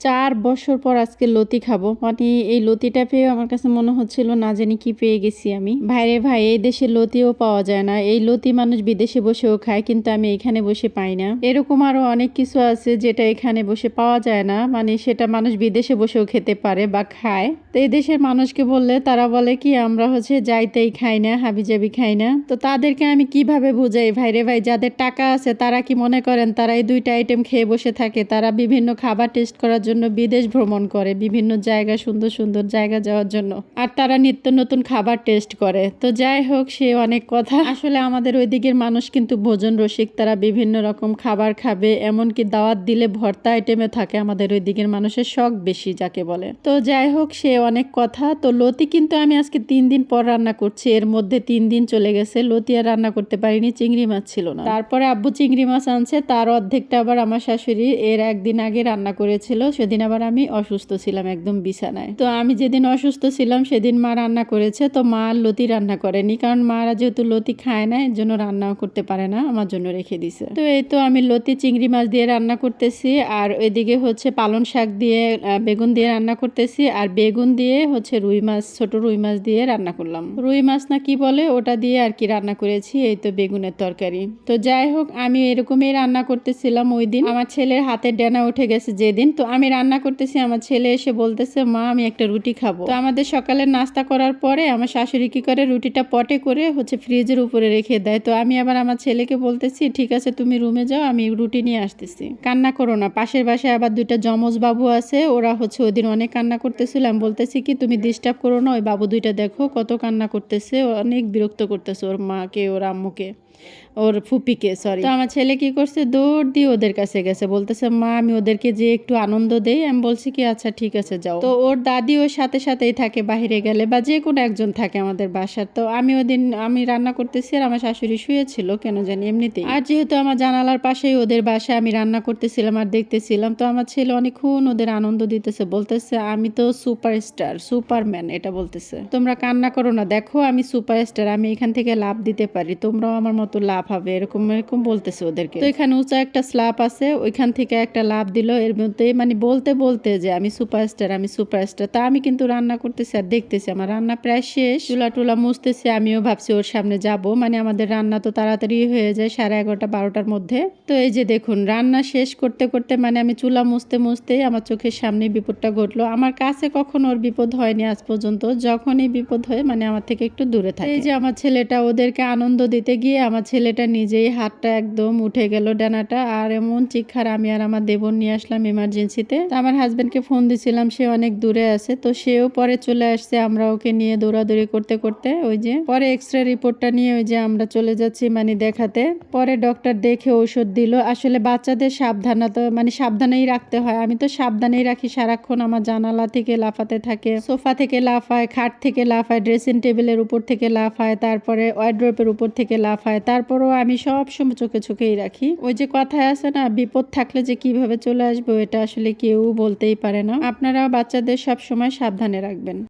চার বছর পর আজকে লতি খাব। মানে এই লতিটা পেয়ে আমার কাছে মনে হচ্ছিল না জানি কি পেয়ে গেছি আমি। ভাইরে ভাই, এই দেশে লতিও পাওয়া যায় না। এই লতি মানুষ বিদেশে বসেও খায়, কিন্তু আমি এখানে বসে পাই না। এরকম আরও অনেক কিছু আছে যেটা এখানে বসে পাওয়া যায় না। মানে সেটা মানুষ বিদেশে বসেও খেতে পারে বা খায়। তো এই দেশের মানুষকে বললে তারা বলে কি, আমরা হচ্ছে যাইতেই খাই না, হাবিজাবি খাই না। তো তাদেরকে আমি কীভাবে বুঝাই? ভাইরে ভাই, যাদের টাকা আছে তারা কি মনে করেন তারা এই দুইটা আইটেম খেয়ে বসে থাকে? তারা বিভিন্ন খাবার টেস্ট করার জন্য বিদেশ ভ্রমণ করে, বিভিন্ন জায়গা সুন্দর সুন্দর জায়গা যাওয়ার জন্য। আর তারা নিত্য নতুন খাবার টেস্ট করে। তো যাই হোক, সে অনেক কথা। আসলে আমাদের ওই দিকের মানুষ কিন্তু ভোজন রসিক। তারা বিভিন্ন রকম খাবার খাবে, এমনকি দাওয়াত দিলে ভর্তা আইটেমে থাকে। আমাদের ওই দিকের মানুষের শখ বেশি, যাকে বলে। তো যাই হোক, সে অনেক কথা। তো লতি কিন্তু আমি আজকে তিন দিন পর রান্না করছি। এর মধ্যে তিন দিন চলে গেছে। লতি আর রান্না করতে পারিনি, চিংড়ি মাছ ছিল না। তারপরে আব্বু চিংড়ি মাছ আনছে। তার অর্ধেকটা আবার আমার শাশুড়ি, এর একদিন আগে রান্না করেছিল। সেদিন আবার আমি অসুস্থ ছিলাম একদম বিছানায়। তো আমি যেদিন অসুস্থ ছিলাম, সেদিন মা রান্না করেছে, তো মা লতি রান্না করেনি। কারণ মারা যেহেতু লতি খায় না, এর জন্য রান্নাও করতে পারে না, আমার জন্য রেখে দিছে। তো এই তো আমি লতি, চিংড়ি মাছ দিয়ে রান্না করতেছি, আর ওইদিকে হচ্ছে পালন শাক দিয়ে বেগুন দিয়ে রান্না করতেছি, আর বেগুন দিয়ে হচ্ছে রুই মাছ, ছোট রুই মাছ দিয়ে রান্না করলাম। রুই মাছ না কি বলে, ওটা দিয়ে আর কি রান্না করেছি, এই তো বেগুনের তরকারি। তো যাই হোক, আমি এরকমই রান্না করতেছিলাম ওই দিন আমার ছেলের হাতের ডানা উঠে গেছে যেদিন, তো আমি রান্না করতেছি, আমার ছেলে এসে বলতেছে, মা, আমি একটা রুটি খাব। তো আমাদের সকালে নাস্তা করার পরে আমার শাশুড়ি কি করে, রুটিটা পটে করে হচ্ছে ফ্রিজের উপরে রেখে দেয়। তো আমি আবার আমার ছেলেকে বলতেছি, ঠিক আছে, তুমি রুমে যাও, আমি রুটি নিয়ে আসতেছি। কান্না করো না, পাশের বাসায় আবার দুইটা যমজ বাবু আছে, ওরা হচ্ছে ওই অনেক কান্না করতেছিল। আমি বলতেছি, কি তুমি ডিস্টার্ব করো না, ওই বাবু দুইটা দেখো কত কান্না করতেছে, অনেক বিরক্ত করতেছে ওর মাকে, ওর আম্মুকে। ওর ফুপিকে সরি তো আমার ছেলে কি করছে? দৌড় দিয়ে ওদের কাছে গেছে। বলতেছে, মা, আমি ওদেরকে যে একটু আনন্দ দেই, আমি বলছি কি আচ্ছা ঠিক আছে, যাও। তো ওর দাদি ওর সাথে সাথেই থাকে বাইরে গেলে, বা যে কোনো একজন থাকে আমাদের বাসার। তো আমি ওদিন আমি রান্না করতেছি আর আমার শাশুড়ি শুয়েছিল কেন জানি এমনিতেই। আর যেহেতু আমার জানালার পাশেই ওদের বাসায় আমি রান্না করতেছিলাম আর দেখতেছিলাম, তো আমার ছেলে অনেকক্ষণ ওদের আনন্দ দিতেছে। বলতেছে, আমি তো সুপারস্টার, সুপারম্যান, এটা বলতেছে। তোমরা কান্না করো না, দেখো আমি সুপারস্টার, আমি এখান থেকে লাভ দিতে পারি। তোমরাও আমার মতো লাভ হবে এরকম এরকম বলতেছে ওদেরকে। তো এখানে উঁচা একটা স্ল্যাব আছে ওইখান থেকে একটা লাভ দিল এর মধ্যে মানে বলতে বলতে যে আমি সুপারস্টার আমি সুপারস্টার তা আমি কিন্তু রান্না করতেছি আর দেখতেছি আমার রান্না প্রায় শেষ। চুলা টুলা মুছতেছি আমিও ভাবছি ওর সামনে যাব মানে আমাদের রান্না তো তাড়াতাড়ি হয়ে যায় সাড়ে এগারোটা বারোটার মধ্যে। তো এই যে দেখুন রান্না শেষ করতে করতে মানে আমি চুলা মুছতে মুছতে আমার চোখের সামনে বিপদটা ঘটলো। আমার কাছে কখনো ওর বিপদ হয়নি আজ পর্যন্ত যখনই বিপদ হয় মানে আমার থেকে একটু দূরে থাকে। এই যে আমার ছেলেটা ওদেরকে আনন্দ দিতে গিয়ে আমার ছেলেটা নিজেই হাতটা একদম উঠে গেল ডানাটা, আর এমন চিক্ষার আমি আর আমার দেবর নিয়ে আসলাম ইমার্জেন্সিতে তো আমার হাজবেন্ডকে ফোন দিছিলাম, সে অনেক দূরে আছে, তো সেও পরে চলে আসছে আমরা ওকে নিয়ে দৌড়াদৌড়ি করতে করতে। ওই যে পরে এক্স রে রিপোর্টটা নিয়ে ওই যে আমরা চলে যাচ্ছি মানে দেখাতে। পরে ডক্টর দেখে ঔষধ দিল। আসলে বাচ্চাদের সাবধানতা মানে সাবধানেই রাখতে হয়। আমি তো সাবধানেই রাখি সারাক্ষণ আমার জানালা থেকে লাফাতে থাকে। সোফা থেকে লাফায়, খাট থেকে লাফায় ড্রেসিং টেবিলের উপর থেকে লাফায়, তারপরে ওয়ার্ড্রোপের উপর থেকে লাফায়। তারপরও আমি সব সময় চোখে চোখেই রাখি। ওই যে কথায় আছে না, বিপদ থাকলে যে কীভাবে চলে আসব, এটা আসলে কেউ বলতেই পারে না। আপনারা বাচ্চাদের সব সময় সাবধানে রাখবেন।